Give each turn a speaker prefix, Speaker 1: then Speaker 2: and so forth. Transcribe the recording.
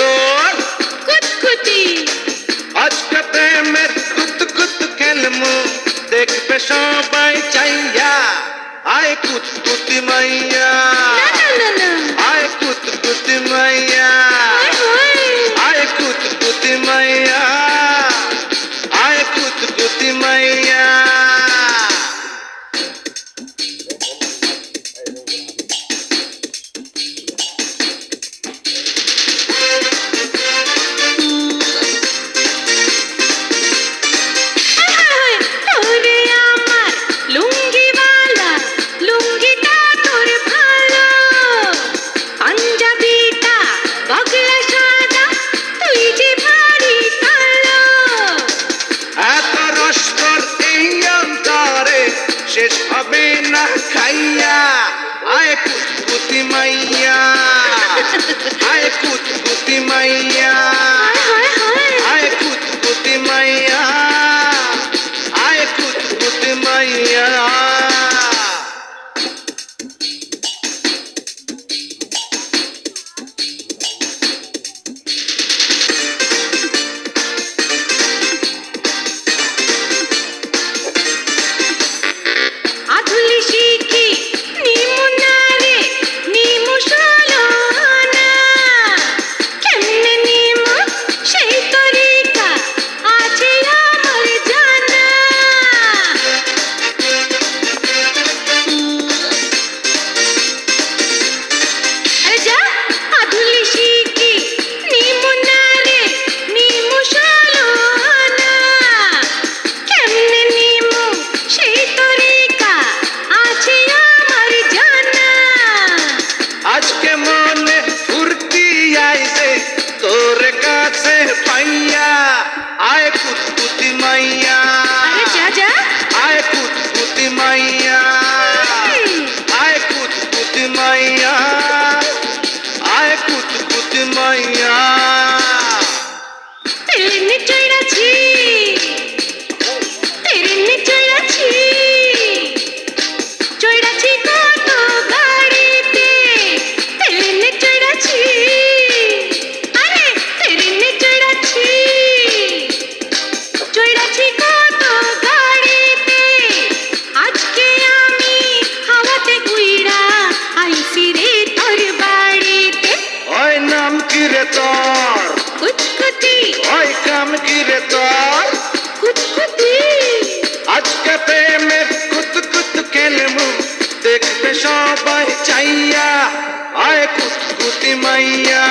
Speaker 1: তোর কুতকুতি আজকে প্রেমে কুত কুত খেলমু দেখবে
Speaker 2: সবাই চাইয়া
Speaker 1: আয় কুতকুতি মাইয়া আয় কুতকুতি মাইয়া শেষ হবে না খাইয়া। আয় কুতকুতি মাইয়া। আয় কুতকুতি মাইয়া। আয় কুতকুতি মাইয়া। আয় কুতকুতি মাইয়া।
Speaker 2: কুতমাইয়া কিরে তোর কুটকুটি
Speaker 1: ওই কাম কিরে তোর
Speaker 2: কুটকুটি
Speaker 1: আজকাতে মে কুত কুত খেলমু দেখবে সবাই চাইয়া আয় কুতকুতি মাইয়া